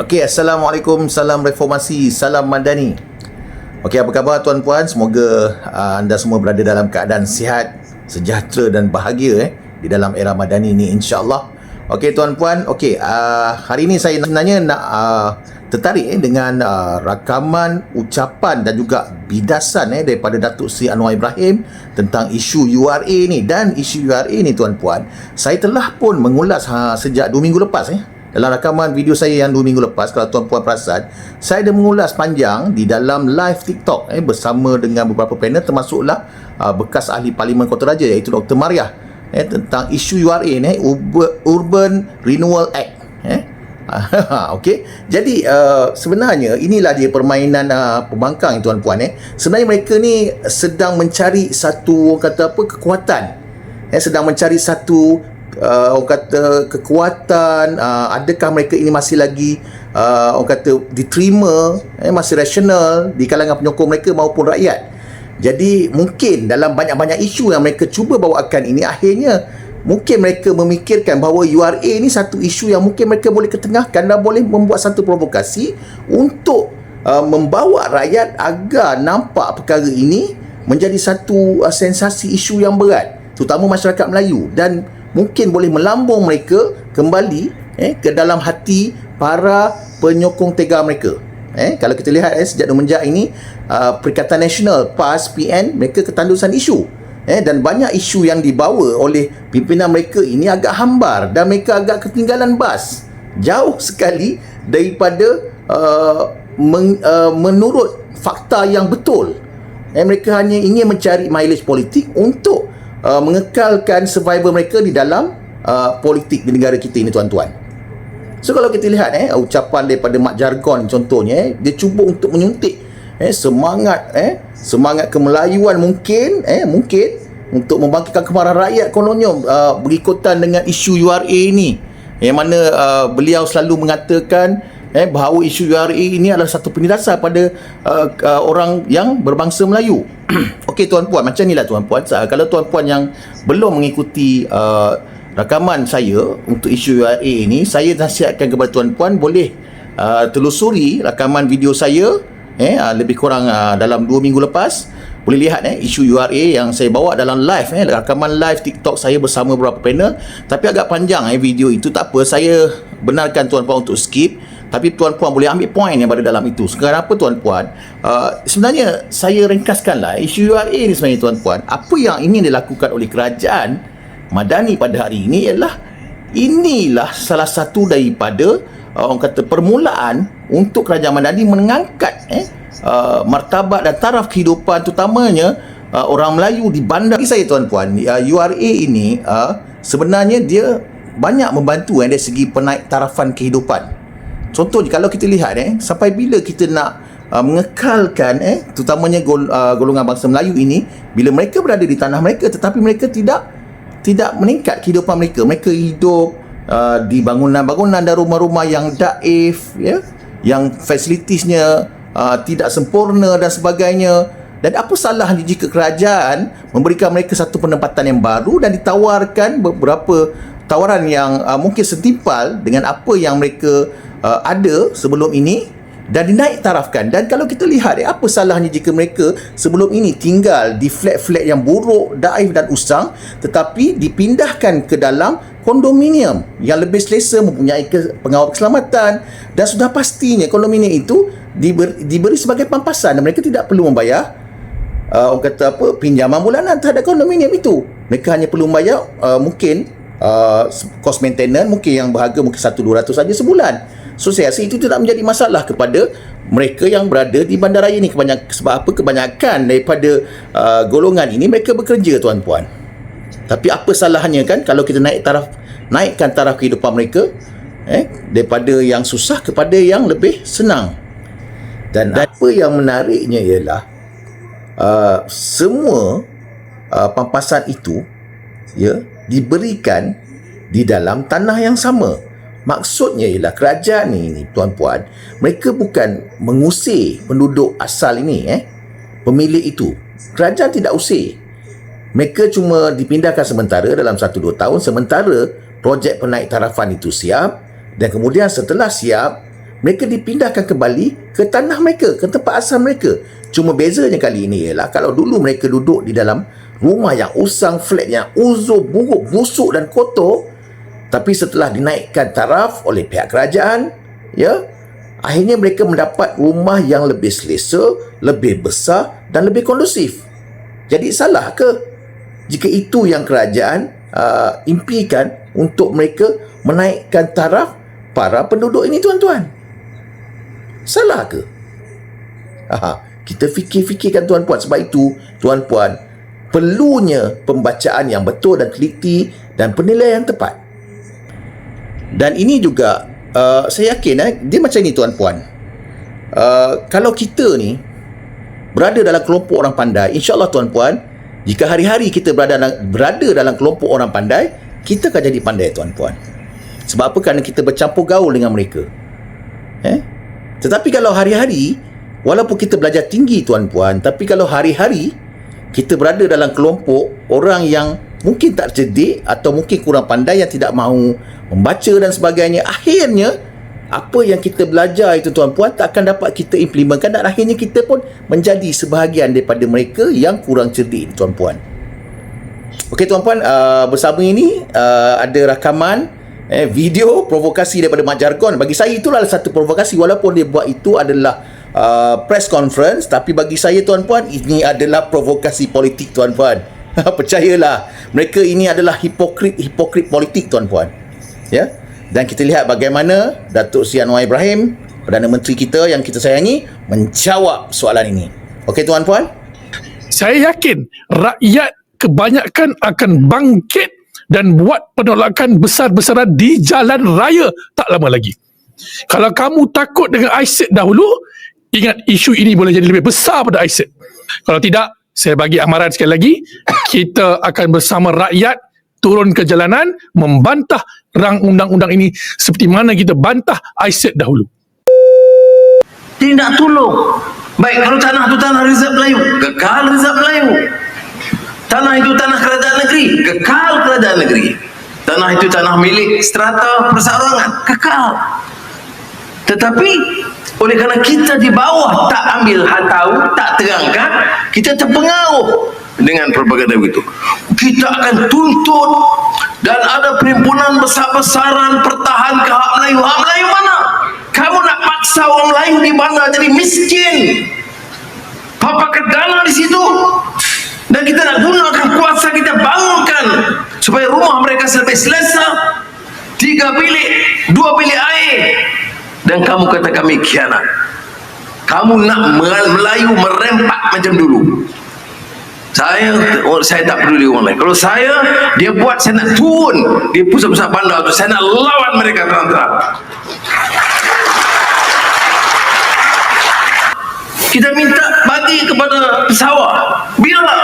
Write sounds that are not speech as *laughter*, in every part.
Okey, Assalamualaikum, salam reformasi, salam madani. Okey, apa khabar tuan-puan? Semoga uh, anda semua berada dalam keadaan sihat, sejahtera dan bahagia eh di dalam era madani ni insya-Allah. Okey tuan-puan, okey uh, hari ini saya sebenarnya nak uh, tertarik eh, dengan uh, rakaman ucapan dan juga bidasan eh daripada Datuk Seri Anwar Ibrahim tentang isu URA ni dan isu URA ni tuan-puan. Saya telah pun mengulas ha, sejak 2 minggu lepas eh dalam rakaman video saya yang 2 minggu lepas kalau tuan-puan perasan saya ada mengulas panjang di dalam live TikTok eh bersama dengan beberapa panel termasuklah uh, bekas ahli parlimen Kota Raja iaitu Dr. Mariah eh tentang isu URA ni eh, Urban Renewal Act eh *laughs* Okey. Jadi uh, sebenarnya inilah dia permainan uh, pembangkang tuan-puan eh. Sebenarnya mereka ni sedang mencari satu kata apa kekuatan. Eh sedang mencari satu uh, orang kata kekuatan uh, adakah mereka ini masih lagi uh, orang kata diterima eh, masih rasional di kalangan penyokong mereka maupun rakyat? Jadi mungkin dalam banyak-banyak isu yang mereka cuba bawakan ini akhirnya mungkin mereka memikirkan bahawa URA ini satu isu yang mungkin mereka boleh ketengahkan dan boleh membuat satu provokasi untuk uh, membawa rakyat agar nampak perkara ini menjadi satu uh, sensasi isu yang berat terutama masyarakat Melayu. Dan mungkin boleh melambung mereka kembali eh, ke dalam hati para penyokong tega mereka. Eh, kalau kita lihat eh, sejak semenjak ini uh, Perikatan Nasional PAS PN mereka ketandusan isu. Eh, dan banyak isu yang dibawa oleh pimpinan mereka ini agak hambar dan mereka agak ketinggalan bas. Jauh sekali daripada uh, men, uh, menurut fakta yang betul. Eh, mereka hanya ingin mencari mileage politik untuk uh, mengekalkan survival mereka di dalam uh, politik di negara kita ini tuan-tuan. So kalau kita lihat eh ucapan daripada Mak Jargon contohnya eh dia cuba untuk menyuntik eh semangat eh semangat kemelayuan mungkin eh mungkin untuk membangkitkan kemarahan rakyat kononnya uh, berikutan dengan isu URA ini yang mana uh, beliau selalu mengatakan eh bahawa isu URA ini adalah satu penindasan pada uh, uh, orang yang berbangsa Melayu. *clears throat* Okey tuan-puan, macam inilah tuan-puan. Kalau tuan-puan yang belum mengikuti uh, rakaman saya untuk isu URA ini, saya nasihatkan kepada tuan-puan boleh uh, telusuri rakaman video saya eh uh, lebih kurang uh, dalam 2 minggu lepas boleh lihat eh isu URA yang saya bawa dalam live eh rakaman live TikTok saya bersama beberapa panel. Tapi agak panjang eh video itu. Tak apa saya benarkan tuan-puan untuk skip. Tapi tuan-puan boleh ambil poin yang berada dalam itu. Sekarang apa tuan-puan uh, sebenarnya saya ringkaskanlah isu URA ni sebenarnya tuan-puan apa yang ingin dilakukan oleh kerajaan Madani pada hari ini ialah inilah salah satu daripada uh, orang kata permulaan untuk kerajaan Madani mengangkat eh uh, martabat dan taraf kehidupan terutamanya uh, orang Melayu di bandar bagi saya tuan-puan uh, URA ini uh, sebenarnya dia banyak membantu eh, dari segi penaik tarafan kehidupan Contohnya kalau kita lihat eh sampai bila kita nak uh, mengekalkan eh terutamanya gol, uh, golongan bangsa Melayu ini bila mereka berada di tanah mereka tetapi mereka tidak tidak meningkat kehidupan mereka. Mereka hidup uh, di bangunan-bangunan dan rumah-rumah yang daif ya yang fasilitiesnya uh, tidak sempurna dan sebagainya. Dan apa salahnya jika kerajaan memberikan mereka satu penempatan yang baru dan ditawarkan beberapa tawaran yang uh, mungkin setimpal dengan apa yang mereka uh, ada sebelum ini dan dinaik tarafkan dan kalau kita lihat eh, apa salahnya jika mereka sebelum ini tinggal di flat-flat yang buruk, daif dan usang tetapi dipindahkan ke dalam kondominium yang lebih selesa mempunyai pengawal keselamatan dan sudah pastinya kondominium itu diberi, diberi sebagai pampasan dan mereka tidak perlu membayar uh, orang kata apa pinjaman bulanan terhadap kondominium itu mereka hanya perlu membayar uh, mungkin uh, cost maintenance mungkin yang berharga mungkin 1-200 saja sebulan So saya rasa itu tidak menjadi masalah kepada mereka yang berada di bandaraya ini kebanyakan sebab apa kebanyakan daripada uh, golongan ini mereka bekerja tuan-puan. Tapi apa salahnya kan kalau kita naik taraf naikkan taraf kehidupan mereka eh daripada yang susah kepada yang lebih senang. Dan, apa yang menariknya ialah uh, semua uh, pampasan itu ya diberikan di dalam tanah yang sama. Maksudnya ialah kerajaan ni, ni tuan-puan, mereka bukan mengusir penduduk asal ini eh. Pemilik itu. Kerajaan tidak usir. Mereka cuma dipindahkan sementara dalam 1-2 tahun sementara projek penaik tarafan itu siap dan kemudian setelah siap mereka dipindahkan kembali ke tanah mereka, ke tempat asal mereka. Cuma bezanya kali ini ialah kalau dulu mereka duduk di dalam rumah yang usang, flat yang uzur, buruk, busuk dan kotor, tapi setelah dinaikkan taraf oleh pihak kerajaan, ya, akhirnya mereka mendapat rumah yang lebih selesa, lebih besar dan lebih kondusif. Jadi salah ke jika itu yang kerajaan uh, impikan untuk mereka menaikkan taraf para penduduk ini tuan-tuan? Salah ke? Aha, kita fikir-fikirkan tuan-puan sebab itu tuan-puan perlunya pembacaan yang betul dan teliti dan penilaian yang tepat. Dan ini juga uh, saya yakin eh, dia macam ni tuan-puan. Uh, kalau kita ni berada dalam kelompok orang pandai, insya-Allah tuan-puan, jika hari-hari kita berada dalam, berada dalam kelompok orang pandai, kita akan jadi pandai tuan-puan. Sebab apa? Kerana kita bercampur gaul dengan mereka. Eh? Tetapi kalau hari-hari, walaupun kita belajar tinggi tuan-puan, tapi kalau hari-hari kita berada dalam kelompok orang yang mungkin tak cerdik atau mungkin kurang pandai yang tidak mahu membaca dan sebagainya, akhirnya apa yang kita belajar itu tuan-puan tak akan dapat kita implementkan dan akhirnya kita pun menjadi sebahagian daripada mereka yang kurang cerdik tuan-puan. Okey tuan-puan, uh, bersama ini uh, ada rakaman eh, video provokasi daripada Mak Jargon. Bagi saya itulah satu provokasi walaupun dia buat itu adalah uh, press conference tapi bagi saya tuan-puan ini adalah provokasi politik tuan-puan. *laughs* Percayalah, mereka ini adalah hipokrit-hipokrit politik tuan-puan. Ya. Dan kita lihat bagaimana Datuk Sri Anwar Ibrahim, Perdana Menteri kita yang kita sayangi, menjawab soalan ini. Okey tuan-puan? Saya yakin rakyat kebanyakan akan bangkit dan buat penolakan besar-besaran di jalan raya tak lama lagi. Kalau kamu takut dengan ISIS dahulu, ingat isu ini boleh jadi lebih besar pada ISIS. Kalau tidak, saya bagi amaran sekali lagi, kita akan bersama rakyat turun ke jalanan membantah rang undang-undang ini seperti mana kita bantah ISIS dahulu. Dia nak tolong. Baik, kalau tanah itu tanah Rizab Melayu, kekal Rizab Melayu. Tanah itu tanah kerajaan negeri, kekal kerajaan negeri. Tanah itu tanah milik strata perseorangan, kekal. Tetapi oleh kerana kita di bawah tak ambil hal tahu, tak terangkan, kita terpengaruh dengan propaganda itu. Kita akan tuntut dan ada perhimpunan besar-besaran pertahan ke hak Melayu. Hak Melayu mana? Kamu nak paksa orang Melayu di mana jadi miskin? Papa kedana di situ. Dan kita nak gunakan kuasa kita bangunkan supaya rumah mereka lebih selesa. Tiga bilik, dua bilik air. Dan kamu kata kami kianat. Kamu nak Melayu merempak macam dulu saya oh, saya tak peduli orang lain kalau saya dia buat saya nak turun di pusat-pusat bandar tu saya nak lawan mereka terang-terang kita minta bagi kepada pesawah biarlah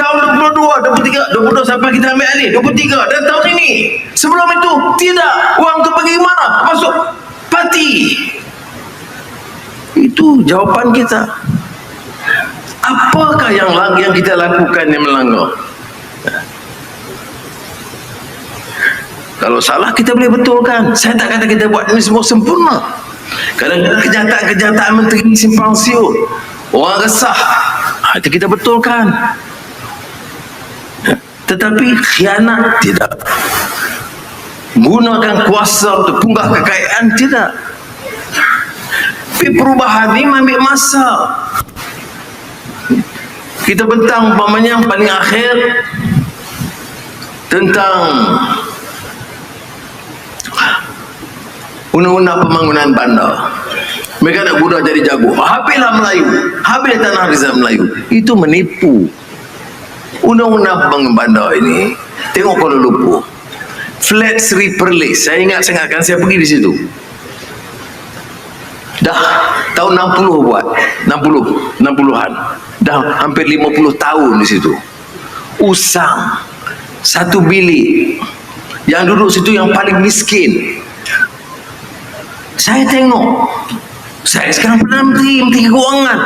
tahun 22, 23, 22 sampai kita ambil alih? 23 dan tahun ini. Sebelum itu tidak. Uang tu pergi mana? Masuk parti. Itu jawapan kita. Apakah yang yang kita lakukan yang melanggar? Kalau salah kita boleh betulkan. Saya tak kata kita buat ini semua sempurna. Kadang kenyataan-kenyataan menteri simpang siur orang resah. Ha, itu kita betulkan. Tetapi khianat tidak. Gunakan kuasa untuk punggah kekayaan tidak. Tapi perubahan ini ambil masa. Kita bentang umpamanya yang paling akhir tentang undang-undang pembangunan bandar mereka nak guna jadi jago. Habislah Melayu. Habislah tanah rizal Melayu. Itu menipu. Undang-undang pembangunan bandar ini tengok Kuala Lumpur. Flat Sri Perlis. Saya ingat sangat kan? Saya pergi di situ. Dah tahun 60 buat. 60 60-an dah hampir 50 tahun di situ. Usang. Satu bilik. Yang duduk situ yang paling miskin. Saya tengok saya sekarang pernah menteri menteri keuangan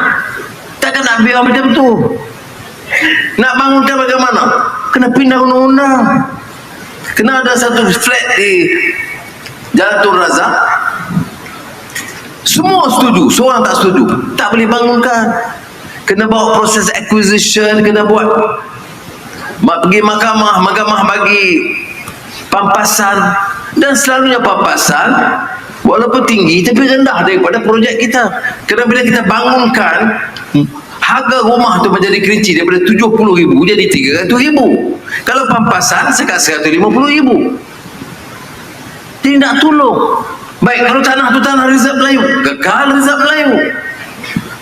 takkan nak biar macam tu? Nak bangunkan bagaimana? Kena pindah undang-undang. Kena ada satu flat di Jalan Tun Razak. Semua setuju seorang tak setuju. Tak boleh bangunkan. Kena bawa proses acquisition kena buat pergi mahkamah mahkamah bagi pampasan. Dan selalunya pampasan walaupun tinggi tapi rendah daripada projek kita. Kerana bila kita bangunkan harga rumah tu menjadi kerinci daripada 70 ribu jadi 300 ribu. Kalau pampasan sekat 150 ribu. Dia nak tolong. Baik kalau tanah tu tanah Rizab Melayu kekal Rizab Melayu.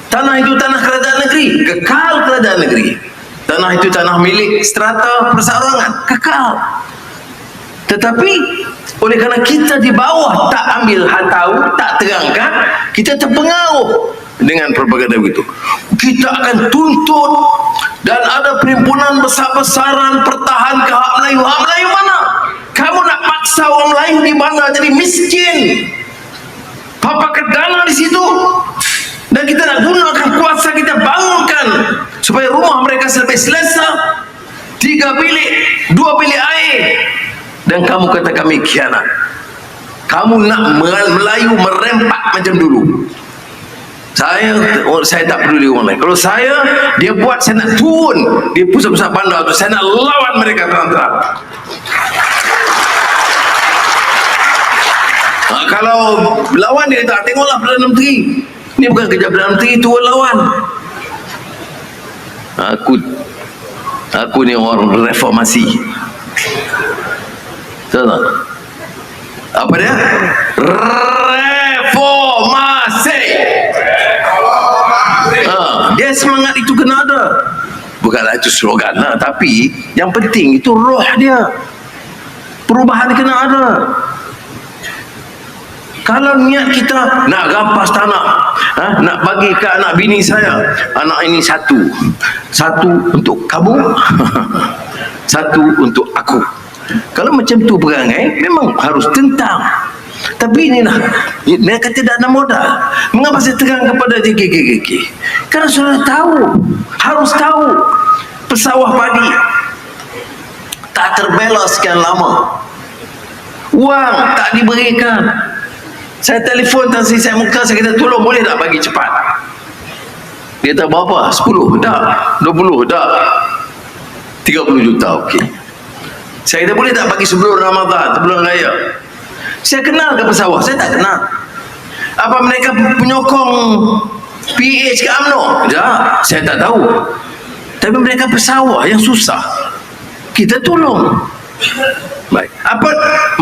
Tanah itu tanah kerajaan negeri kekal kerajaan negeri. Tanah itu tanah milik strata perseorangan kekal. Tetapi oleh kerana kita di bawah tak ambil hal tahu tak terangkan kita terpengaruh dengan propaganda itu kita akan tuntut dan ada perhimpunan besar-besaran pertahan ke hak Melayu. Hak Melayu mana? Kamu nak paksa orang Melayu di mana jadi miskin? Papa dana di situ? Dan kita nak gunakan kuasa kita bangunkan supaya rumah mereka sampai selesa. Tiga bilik dua bilik air dan kamu kata kami kianat kamu nak Melayu merempak macam dulu. Saya oh, saya tak peduli orang lain. Kalau saya dia buat saya nak turun. Di pusat-pusat bandar tu saya nak lawan mereka terang-terang ha, kalau lawan dia tak tengoklah Perdana Menteri. Ni bukan kerja Perdana Menteri turun lawan. Aku aku ni orang reformasi apa dia? Reformasi. Ha, dia semangat itu kena ada. Bukanlah itu slogan lah tapi yang penting itu roh dia. Perubahan kena ada. Kalau niat kita nak rampas tanah ha, nak bagi ke anak bini saya anak ini satu. Satu untuk kamu *laughs* satu untuk aku kalau macam tu perangai memang harus tentang. Tapi inilah mereka tidak ada modal. Mengapa saya terang kepada JKKK kerana sudah tahu harus tahu pesawah padi tak terbela sekian lama. Wang tak diberikan. Saya telefon Tan Sri Syed Mukhtar saya kata tolong boleh tak bagi cepat? Dia kata berapa 10 tak. 20 tak. 30 juta okey saya kata boleh tak bagi sebelum Ramadan sebelum raya? Saya kenal ke pesawat? Saya tak kenal. Apa mereka penyokong PH ke UMNO? Tak saya tak tahu. Tapi mereka pesawat yang susah. Kita tolong. Baik. Apa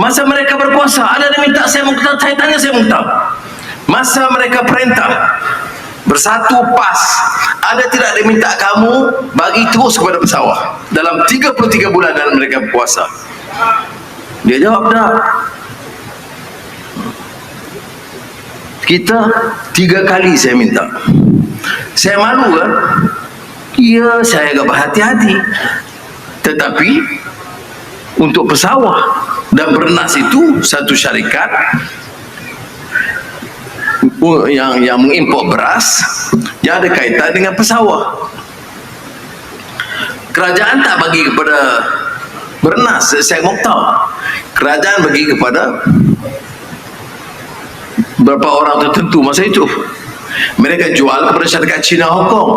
masa mereka berpuasa ada yang minta saya mukhtar saya tanya saya mukhtar. Masa mereka perintah bersatu pas ada tidak dia minta kamu bagi terus kepada pesawat dalam 33 bulan dalam mereka berpuasa. Dia jawab tak. Kita tiga kali saya minta. Saya malu kan? Ya, saya agak berhati-hati. Tetapi untuk pesawah dan bernas itu satu syarikat yang yang mengimport beras yang ada kaitan dengan pesawah kerajaan tak bagi kepada bernas saya Mokhtar kerajaan bagi kepada beberapa orang tertentu masa itu mereka jual kepada syarikat Cina Hong Kong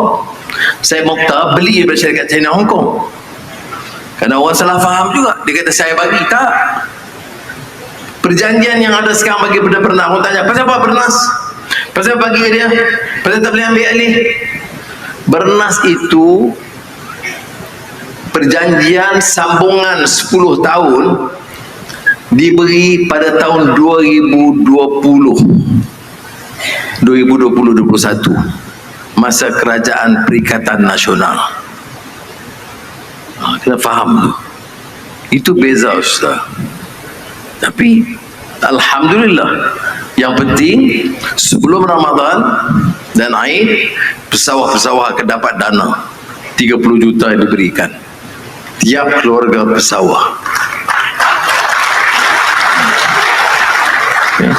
saya Mokhtar beli daripada syarikat Cina Hong Kong kerana orang salah faham juga. Dia kata saya bagi. Tak. Perjanjian yang ada sekarang bagi pada pernah. Orang tanya, pasal apa bernas? Pasal bagi dia? Pasal tak boleh ambil alih? Bernas itu perjanjian sambungan 10 tahun diberi pada tahun 2020 2020-2021 masa kerajaan Perikatan Nasional Ha, kena faham tu. Itu beza Ustaz. Tapi Alhamdulillah. Yang penting sebelum Ramadan dan Aid pesawah-pesawah akan dapat dana. 30 juta yang diberikan. Tiap keluarga pesawah. Ya.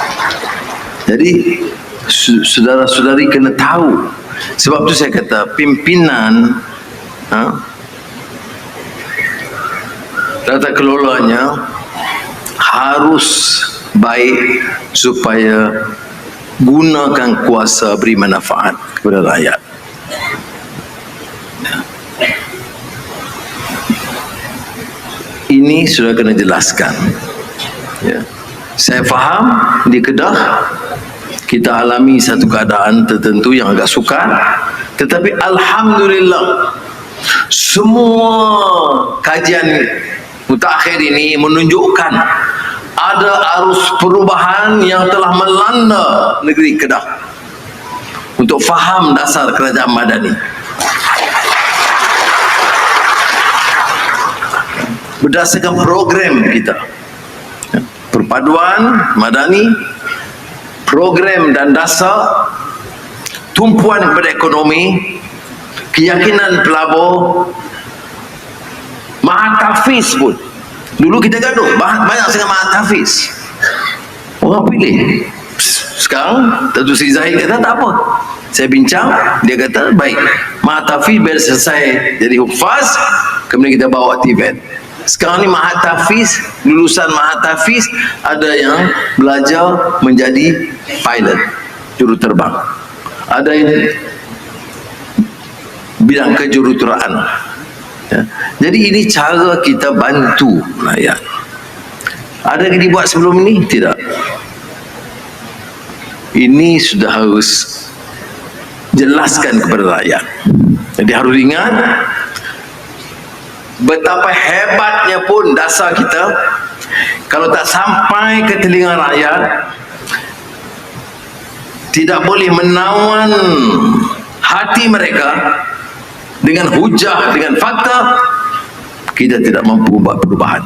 jadi saudara-saudari kena tahu. Sebab tu saya kata pimpinan ha, tata kelolanya harus baik supaya gunakan kuasa beri manfaat kepada rakyat. Ini sudah kena jelaskan. Ya. saya faham di Kedah kita alami satu keadaan tertentu yang agak sukar tetapi Alhamdulillah semua kajian mutakhir ini menunjukkan ada arus perubahan yang telah melanda negeri Kedah. Untuk faham dasar kerajaan madani berdasarkan program kita perpaduan madani program dan dasar tumpuan kepada ekonomi keyakinan pelabur Mahatafiz pun dulu kita gaduh banyak sangat Mahatafiz orang pilih. Sekarang Datuk Seri Zahid kata tak apa. Saya bincang dia kata baik Mahatafiz biar selesai jadi hufaz kemudian kita bawa Tibet. Sekarang ni Mahatafiz lulusan Mahatafiz ada yang belajar menjadi pilot juruterbang ada yang bidang kejuruteraan ya. jadi ini cara kita bantu rakyat ada yang dibuat sebelum ini? tidak ini sudah harus jelaskan kepada rakyat jadi harus ingat betapa hebatnya pun dasar kita kalau tak sampai ke telinga rakyat tidak boleh menawan hati mereka dengan hujah, dengan fakta kita tidak mampu buat perubahan.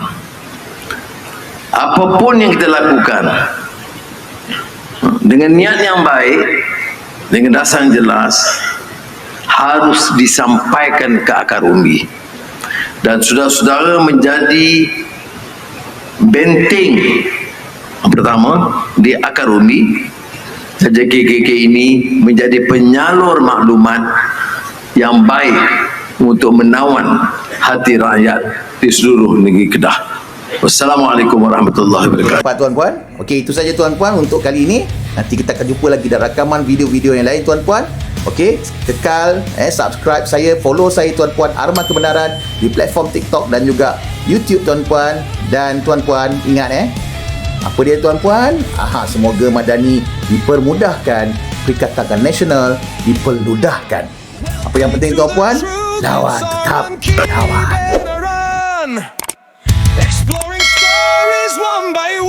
Apapun yang kita lakukan dengan niat yang baik dengan dasar yang jelas harus disampaikan ke akar umbi dan saudara-saudara menjadi benteng. Pertama di akar umbi saja KKK ini menjadi penyalur maklumat yang baik untuk menawan hati rakyat di seluruh negeri Kedah. Wassalamualaikum warahmatullahi wabarakatuh. Pak tuan-puan. Okey, itu saja tuan-puan untuk kali ini. Nanti kita akan jumpa lagi dalam rakaman video-video yang lain tuan-puan. Okey, kekal eh subscribe saya, follow saya tuan-puan Arma Kebenaran di platform TikTok dan juga YouTube tuan-puan dan tuan-puan ingat eh apa dia tuan-puan? Aha, semoga Madani dipermudahkan, Perikatan Nasional diperludahkan. Apa yang penting tuan-puan? Lawan tetap lawan. Exploring stories one by